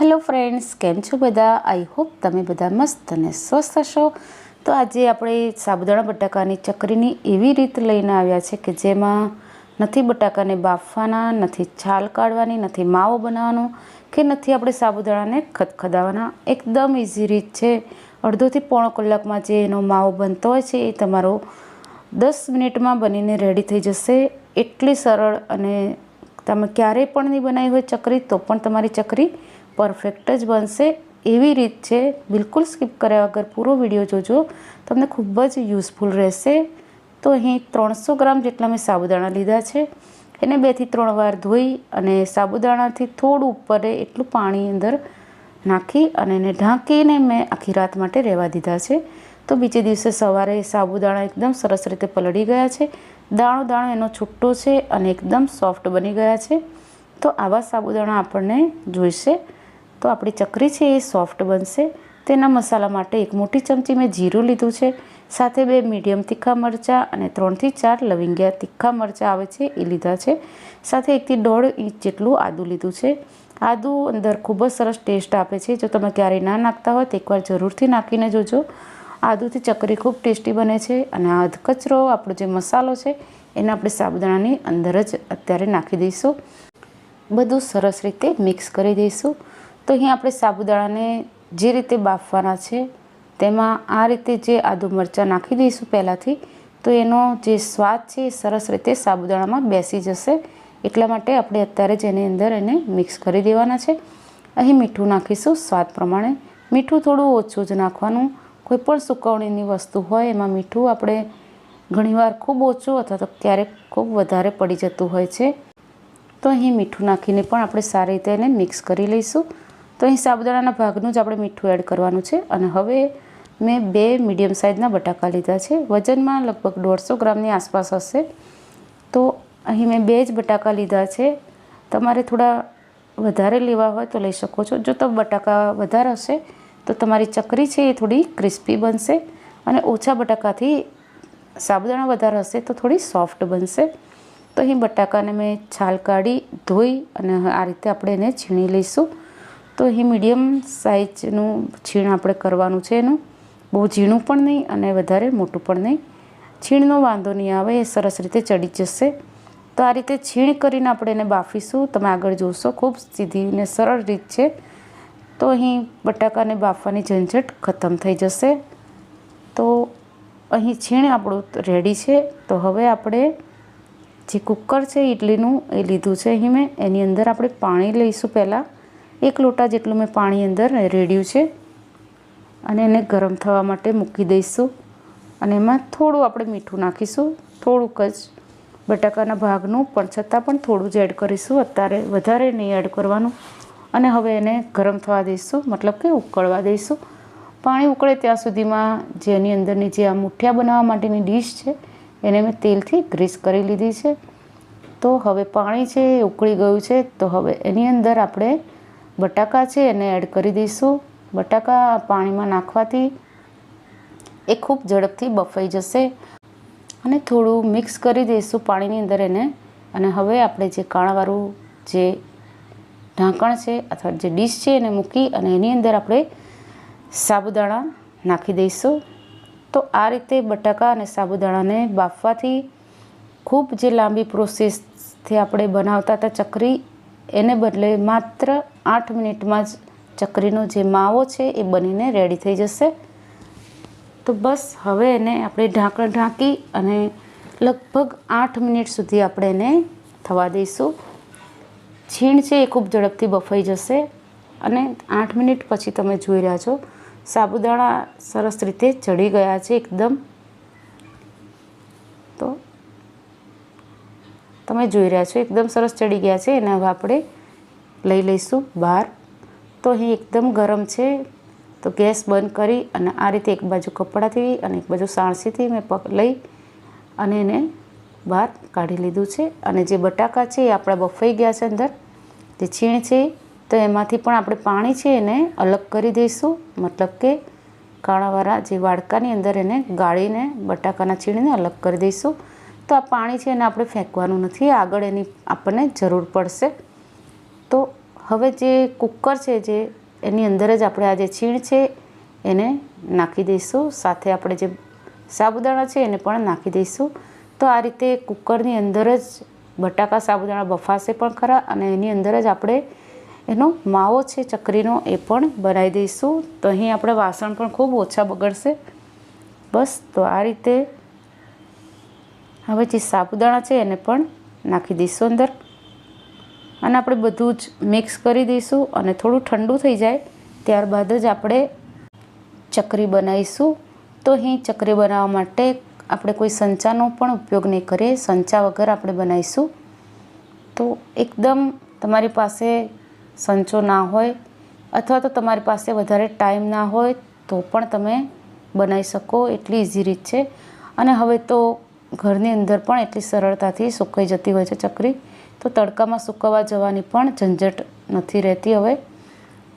Hello friends, કેમ છો બધા? આઈ હોપ તમે બધા મસ્ત અને સ્વસ્થ હશો. તો આજે આપણે સાબુદાણા બટાકાની ચકરીની એવી રીત લઈને આવ્યા છે કે જેમાં નથી બટાકાને બાફવાના, નથી છાલ કાઢવાની, નથી માવો બનાવવાનો કે નથી આપણે સાબુદાણાને ખદખદાવાના એકદમ ઇઝી રીત છે. અડધોથી પોણો કલાકમાં જે એનો માવો બનતો હોય છે એ તમારો દસ મિનિટમાં બનીને રેડી થઈ જશે. એટલી સરળ અને તમે ક્યારેય પણ નહીં બનાવી હોય ચકરી, તો પણ તમારી ચકરી પરફેક્ટ જ બનશે એવી રીત છે. બિલકુલ સ્કીપ કર્યા વગર પૂરો વીડિયો જોજો. તમને ખૂબ જ યુઝફુલ રહેશે. તો અહીં ત્રણસો ગ્રામ જેટલા મેં સાબુદાણા લીધા છે. એને બેથી ત્રણ વાર ધોઈ અને સાબુદાણાથી થોડું ઉપર એટલું પાણી અંદર નાખી અને એને ઢાંકીને મેં આખી રાત માટે રહેવા દીધા છે. તો બીજે દિવસે સવારે સાબુદાણા એકદમ સરસ રીતે પલળી ગયા છે. દાણો દાણો એનો છૂટો છે અને એકદમ સોફ્ટ બની ગયા છે. તો આવા સાબુદાણા આપણને જોઈશે. તો આપણી ચકરી છે એ સોફ્ટ બનશે. તેના મસાલા માટે એક મોટી ચમચી મેં જીરું લીધું છે. સાથે બે મીડિયમ તીખા મરચાં અને ત્રણથી ચાર લવિંગિયા તીખા મરચાં આવે છે એ લીધા છે. સાથે એકથી દોઢ ઇંચ જેટલું આદું લીધું છે. આદું અંદર ખૂબ જ સરસ ટેસ્ટ આપે છે. જો તમે ક્યારેય ના નાખતા હોય તો એકવાર જરૂરથી નાખીને જોજો. આદુથી ચકરી ખૂબ ટેસ્ટી બને છે અને આ કચરો આપણો જે મસાલો છે, એને આપણે સાબુદાણાની અંદર જ અત્યારે નાખી દઈશું. બધું સરસ રીતે મિક્સ કરી દઈશું. તો અહીં આપણે સાબુદાણાને જે રીતે બાફવાના છે, તેમાં આ રીતે જે આદુ મરચાં નાખી દઈશું પહેલાંથી, તો એનો જે સ્વાદ છે એ સરસ રીતે સાબુદાણામાં બેસી જશે. એટલા માટે આપણે અત્યારે જ એની અંદર એને મિક્સ કરી દેવાના છે. અહીં મીઠું નાખીશું સ્વાદ પ્રમાણે. મીઠું થોડું ઓછું જ નાખવાનું. કોઈ પણ સુકવણીની વસ્તુ હોય એમાં મીઠું આપણે ઘણીવાર ખૂબ ઓછું અથવા તો ક્યારેક ખૂબ વધારે પડી જતું હોય છે. તો અહીં મીઠું નાખીને પણ આપણે સારી રીતે એને મિક્સ કરી લઈશું. તો અહીં સાબુદાણાના ભાગનું જ આપણે મીઠું એડ કરવાનું છે. અને હવે મેં બે મીડિયમ સાઇઝના બટાકા લીધા છે. વજનમાં લગભગ દોઢસો ગ્રામની આસપાસ હશે. તો અહીં મેં બે જ બટાકા લીધા છે. તમારે થોડા વધારે લેવા હોય તો લઈ શકો છો. જો તો બટાકા વધારે હશે, તો તમારી ચકરી છે એ થોડી ક્રિસ્પી બનશે. અને ઓછા બટાકાથી સાબુદાણા વધારે હશે તો થોડી સોફ્ટ બનશે. તો અહીં બટાકાને મેં છાલ કાઢી ધોઈ અને આ રીતે આપણે એને છીણી લઈશું. તો અહીં મીડિયમ સાઇઝનું છીણ આપણે કરવાનું છે એનું. બહુ ઝીણું પણ નહીં અને વધારે મોટું પણ નહીં. છીણનો વાંધો નહીં આવે, એ સરસ રીતે ચડી જશે. તો આ રીતે છીણ કરીને આપણે એને બાફીશું. તમે આગળ જોશો, ખૂબ સીધી ને સરળ રીત છે. તો અહીં બટાકાને બાફવાની ઝંઝટ ખતમ થઈ જશે. તો અહીં છીણ આપણું રેડી છે. તો હવે આપણે જે કુકર છે ઇડલીનું એ લીધું છે અહીં મેં. એની અંદર આપણે પાણી લઈશું પહેલાં. એક લોટા જેટલું મેં પાણી અંદર રેડ્યું છે. અને એને ગરમ થવા માટે મૂકી દઈશું. અને એમાં થોડું આપણે મીઠું નાખીશું. થોડુંક જ બટાકાના ભાગનું, પણ છતાં પણ થોડું જ એડ કરીશું. અત્યારે વધારે નહીં એડ કરવાનું. અને હવે એને ગરમ થવા દઈશું, મતલબ કે ઉકળવા દઈશું. પાણી ઉકળે ત્યાં સુધીમાં જેની અંદરની જે આ મુઠિયા બનાવવા માટેની ડીશ છે, એને મેં તેલથી ગ્રીસ કરી લીધી છે. તો હવે પાણી છે, એ ઉકળી ગયું છે. તો હવે એની અંદર આપણે બટાકા છે એને એડ કરી દઈશું. બટાકા પાણીમાં નાખવાથી એ ખૂબ ઝડપથી બફાઈ જશે. અને થોડું મિક્સ કરી દઈશું પાણીની અંદર એને. અને હવે આપણે જે કાણાવાળું જે ઢાંકણ છે અથવા જે ડીશ છે એને મૂકી અને એની અંદર આપણે સાબુદાણા નાખી દઈશું. તો આ રીતે બટાકા અને સાબુદાણાને બાફવાથી ખૂબ જે લાંબી પ્રોસેસથી આપણે બનાવતા હતા ચકરી એને બદલે માત્ર આઠ મિનિટમાં જ ચકરીનો જે માવો છે એ બનીને રેડી થઈ જશે. તો બસ, હવે એને આપણે ઢાંકણ ઢાંકી અને લગભગ આઠ મિનિટ સુધી આપણે એને થવા દઈશું. છીણ છે એ ખૂબ ઝડપથી બફાઈ જશે અને આઠ મિનિટ પછી તમે જોઈ રહ્યા છો, સાબુદાણા સરસ રીતે ચડી ગયા છે એકદમ. તમે જોઈ રહ્યા છો, એકદમ સરસ ચડી ગયા છે. એને હવે આપણે લઈ લઈશું બહાર. તો અહીં એકદમ ગરમ છે. તો ગેસ બંધ કરી અને આ રીતે એક બાજુ કપડાથી અને એક બાજુ સાણસીથી મેં પક લઈ અને એને બહાર કાઢી લીધું છે. અને જે બટાકા છે એ આપણા બફાઈ ગયા છે અંદર. જે છીણ છે તો એમાંથી પણ આપણે પાણી છે એને અલગ કરી દઈશું. મતલબ કે કાણાવાળા જે વાડકાની અંદર એને ગાળીને બટાકાના છીણીને અલગ કરી દઈશું. તો આ પાણી છે એને આપણે ફેંકવાનું નથી, આગળ એની આપણને જરૂર પડશે. તો હવે જે કુકર છે જે એની અંદર જ આપણે આ જે છીણ છે એને નાખી દઈશું, સાથે આપણે જે સાબુદાણા છે એને પણ નાખી દઈશું. તો આ રીતે કુકરની અંદર જ બટાકા સાબુદાણા બફાશે પણ ખરા અને એની અંદર જ આપણે એનો માવો છે, ચકરીનો એ પણ બનાવી દઈશું. તો અહીં આપણે વાસણ પણ ખૂબ ઓછા બગડશે. બસ, તો આ રીતે હવે જે સાબુદાણા છે એને પણ નાખી દઈશું અંદર. અને આપણે બધું જ મિક્સ કરી દઈશું અને થોડું ઠંડુ થઈ જાય ત્યારબાદ જ આપણે ચકરી બનાવીશું. તો અહીં ચકરી બનાવવા માટે આપણે કોઈ સંચાનો પણ ઉપયોગ નહીં કરીએ, સંચા વગર આપણે બનાવીશું. તો એકદમ તમારી પાસે સંચો ના હોય અથવા તો તમારી પાસે વધારે ટાઈમ ના હોય તો પણ તમે બનાવી શકો, એટલી ઇઝી રીત છે. અને હવે તો ઘરની અંદર પણ એટલી સરળતાથી સુકાઈ જતી હોય છે ચકરી. તો તડકામાં સૂકવવા જવાની પણ ઝંઝટ નથી રહેતી હવે.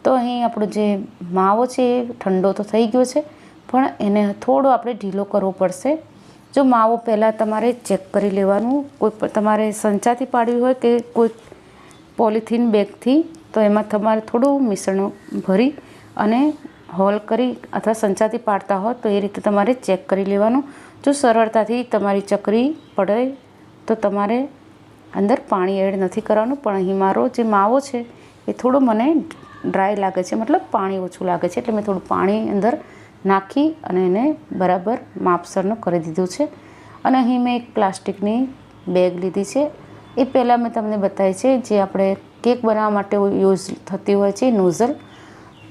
તો અહીં આપણો જે માવો છે એ ઠંડો તો થઈ ગયો છે, પણ એને થોડો આપણે ઢીલો કરવો પડશે. જો માવો પહેલાં તમારે ચેક કરી લેવાનું, કોઈ તમારે સંચાથી પાડવી હોય કે કોઈ પોલિથીન બેગથી, તો એમાં તમારે થોડું મિશ્રણ ભરી અને હોલ કરી અથવા સંચાથી પાડતા હોય તો એ રીતે તમારે ચેક કરી લેવાનું. જો સરળતાથી તમારી ચકરી પડે, તો તમારે અંદર પાણી એડ નથી કરવાનું. પણ અહીં મારો જે માવો છે, એ થોડો મને ડ્રાય લાગે છે. મતલબ પાણી ઓછું લાગે છે, એટલે મેં થોડું પાણી અંદર નાખી અને એને બરાબર માપસરનું કરી દીધું છે. અને અહીં મેં એક પ્લાસ્ટિકની બેગ લીધી છે. એ પહેલાં મેં તમને બતાવી છે, જે આપણે કેક બનાવવા માટે યુઝ થતી હોય છે, નોઝલ.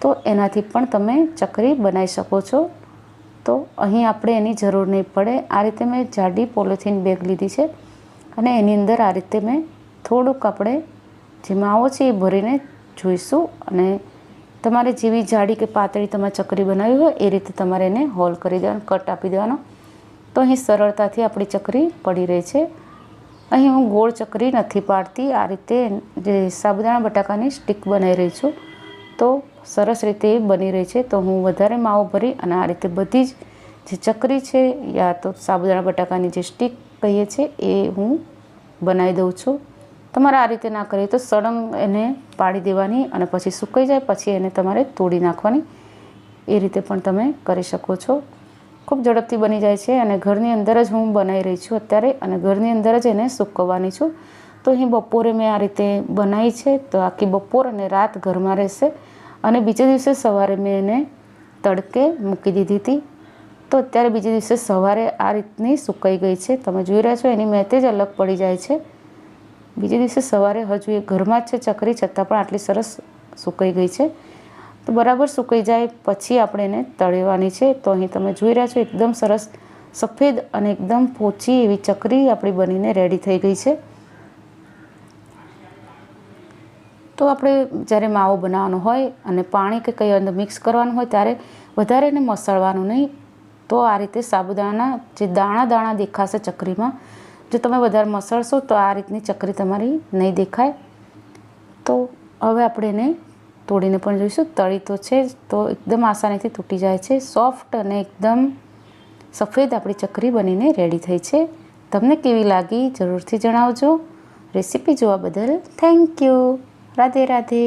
તો એનાથી પણ તમે ચકરી બનાવી શકો છો. તો અહીં આપણે એની જરૂર નહીં પડે. આ રીતે મેં જાડી પોલિથીન બેગ લીધી છે અને એની અંદર આ રીતે મેં થોડુંક આપણે જે માવો છે એ ભરીને જોઈશું અને તમારે જેવી જાડી કે પાતળી તમારે ચકરી બનાવી હોય એ રીતે તમારે એને હોલ કરી દેવાનો, કટ આપી દેવાનો. તો અહીં સરળતાથી આપણી ચકરી પડી રહી છે. અહીં હું ગોળ ચકરી નથી પાડતી. આ રીતે જે સાબુદાણા બટાકાની સ્ટીક બનાવી રહી છું. તો સરસ રીતે બની રહી છે. તો હું વધારે માવો ભરી અને આ રીતે બધી જ જે ચકરી છે યા તો સાબુદાણા બટાકાની જે સ્ટીક કહીએ છીએ એ હું બનાવી દઉં છું. તમારે આ રીતે ના કરીએ તો સળંગ એને પાડી દેવાની અને પછી સુકાઈ જાય, પછી એને તમારે તોડી નાખવાની. એ રીતે પણ તમે કરી શકો છો. ખૂબ ઝડપથી બની જાય છે અને ઘરની અંદર જ હું બનાવી રહી છું અત્યારે અને ઘરની અંદર જ એને સૂકવવાની છું. તો અહીં બપોરે મેં આ રીતે બનાવી છે. તો આખી બપોર અને રાત ઘરમાં રહેશે. અને બીજે દિવસે સવારે મેં એને તડકે મૂકી દીધી હતી. તો અત્યારે બીજે દિવસે સવારે આ રીતની સુકાઈ ગઈ છે. તમે જોઈ રહ્યા છો, એની મેતે જ અલગ પડી જાય છે. બીજે દિવસે સવારે હજુ એ ઘરમાં જ છે ચકરી, છતાં પણ આટલી સરસ સુકાઈ ગઈ છે. તો બરાબર સુકાઈ જાય પછી આપણે એને તળેવાની છે. તો અહીં તમે જોઈ રહ્યા છો, એકદમ સરસ, સફેદ અને એકદમ પોચી એવી ચકરી આપણી બનીને રેડી થઈ ગઈ છે. તો આપણે જ્યારે માવો બનાવવાનો હોય અને પાણી કે કંઈ અંદર મિક્સ કરવાનું હોય ત્યારે વધારે એને મસળવાનું નહીં. તો આ રીતે સાબુદાણાના જે દાણા દાણા દેખાશે ચકરીમાં, જો તમે વધારે મસળશો તો આ રીતની ચકરી તમારી નહીં દેખાય. તો હવે આપણે એને તોડીને પણ જોઈશું. તળી તો છે તો એકદમ આસાનીથી તૂટી જાય છે. સોફ્ટ અને એકદમ સફેદ આપણી ચકરી બનીને રેડી થઈ છે. તમને કેવી લાગી જરૂરથી જણાવજો. રેસીપી જોવા બદલ થેન્ક યુ રાધે રાધે.